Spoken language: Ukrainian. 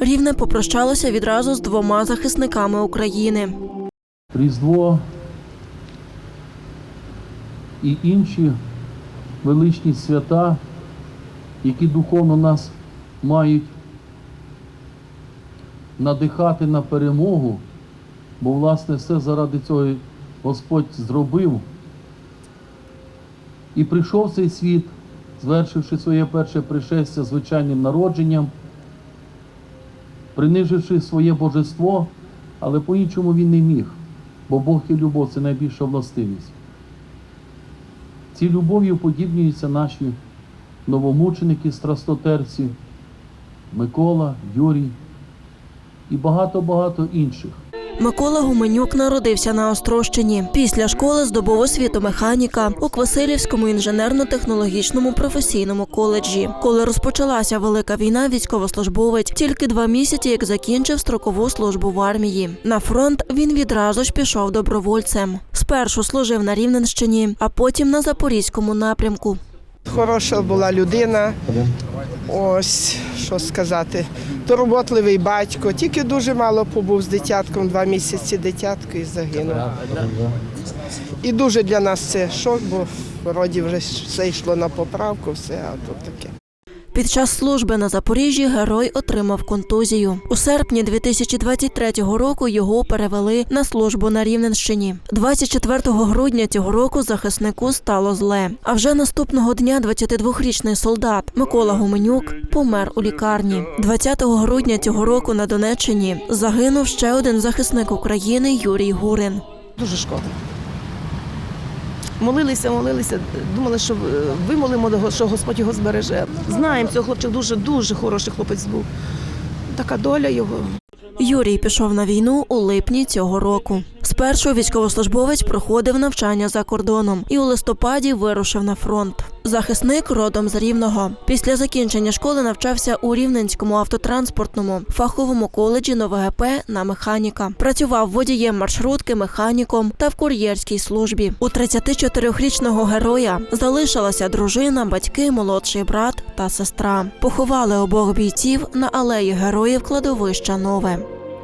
Рівне попрощалося відразу з двома захисниками України. Різдво і інші величні свята, які духовно нас мають надихати на перемогу, бо власне все заради цього Господь зробив. І прийшов цей світ, звершивши своє перше пришестя звичайним народженням, приниживши своє божество, але по-іншому він не міг, бо Бог і любов це найбільша властивість. Ці любов'ю подібнюються наші новомученики, страстотерці, Микола, Юрій і багато-багато інших. Микола Гуменюк народився на Острощині. Після школи здобув освіту механіка у Квасилівському інженерно-технологічному професійному коледжі. Коли розпочалася велика війна, військовослужбовець тільки два місяці, як закінчив строкову службу в армії. На фронт він відразу ж пішов добровольцем. Спершу служив на Рівненщині, а потім на Запорізькому напрямку. Хороша була людина. Ось що сказати. Турботливий батько. Тільки дуже мало побув з дитятком, два місяці дитятко і загинув. І дуже для нас це шок, бо вроді вже все йшло на поправку, все, а тут таке. Під час служби на Запоріжжі герой отримав контузію. У серпні 2023 року його перевели на службу на Рівненщині. 24 грудня цього року захиснику стало зле. А вже наступного дня 22-річний солдат Микола Гуменюк помер у лікарні. 20 грудня цього року на Донеччині загинув ще один захисник України Юрій Гурин. Дуже шкода. Молилися, молилися, думали, що е, вимолимо, що Господь його збереже. Знаємо, цього хлопчик дуже дуже хороший хлопець був. Така доля його. Юрій пішов на війну у липні цього року. Спершу військовослужбовець проходив навчання за кордоном і у листопаді вирушив на фронт. Захисник родом з Рівного. Після закінчення школи навчався у Рівненському автотранспортному фаховому коледжі НовГП на механіка. Працював водієм маршрутки, механіком та в кур'єрській службі. У 34-річного героя залишилася дружина, батьки, молодший брат та сестра. Поховали обох бійців на алеї героїв кладовища Нове.